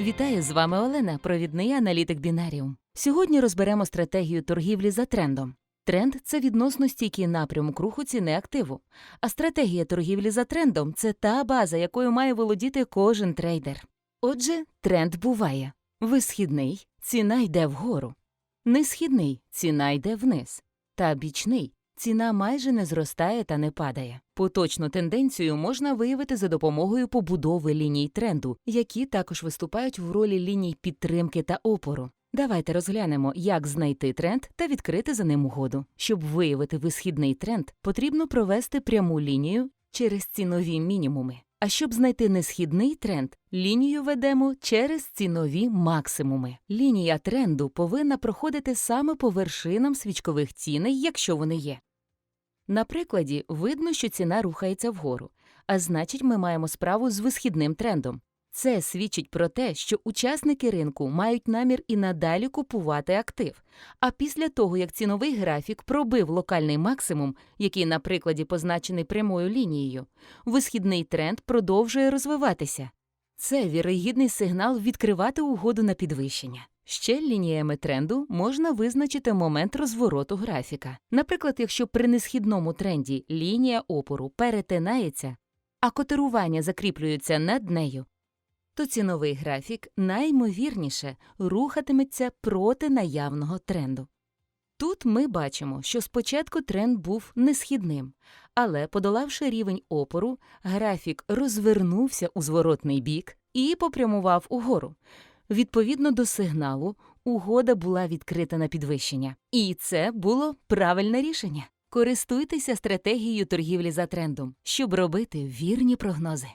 Вітаю з вами Олена, провідний аналітик Бінаріум. Сьогодні розберемо стратегію торгівлі за трендом. Тренд це відносно стійкий напрямок руху ціни активу. А стратегія торгівлі за трендом це та база, якою має володіти кожен трейдер. Отже, тренд буває: висхідний ціна йде вгору, несхідний ціна йде вниз, та бічний ціна майже не зростає та не падає. Поточну тенденцію можна виявити за допомогою побудови ліній тренду, які також виступають в ролі ліній підтримки та опору. Давайте розглянемо, як знайти тренд та відкрити за ним угоду. Щоб виявити висхідний тренд, потрібно провести пряму лінію через цінові мінімуми. А щоб знайти несхідний тренд, лінію ведемо через цінові максимуми. Лінія тренду повинна проходити саме по вершинам свічкових ціней, якщо вони є. На прикладі видно, що ціна рухається вгору, а значить, ми маємо справу з висхідним трендом. Це свідчить про те, що учасники ринку мають намір і надалі купувати актив. А після того, як ціновий графік пробив локальний максимум, який на прикладі позначений прямою лінією, висхідний тренд продовжує розвиватися. Це вірогідний сигнал відкривати угоду на підвищення. Ще лініями тренду можна визначити момент розвороту графіка. Наприклад, якщо при несхідному тренді лінія опору перетинається, а котирування закріплюється над нею, то ціновий графік найімовірніше рухатиметься проти наявного тренду. Тут ми бачимо, що спочатку тренд був несхідним, але, подолавши рівень опору, графік розвернувся у зворотний бік і попрямував угору. Відповідно до сигналу, угода була відкрита на підвищення. І це було правильне рішення. Користуйтеся стратегією торгівлі за трендом, щоб робити вірні прогнози.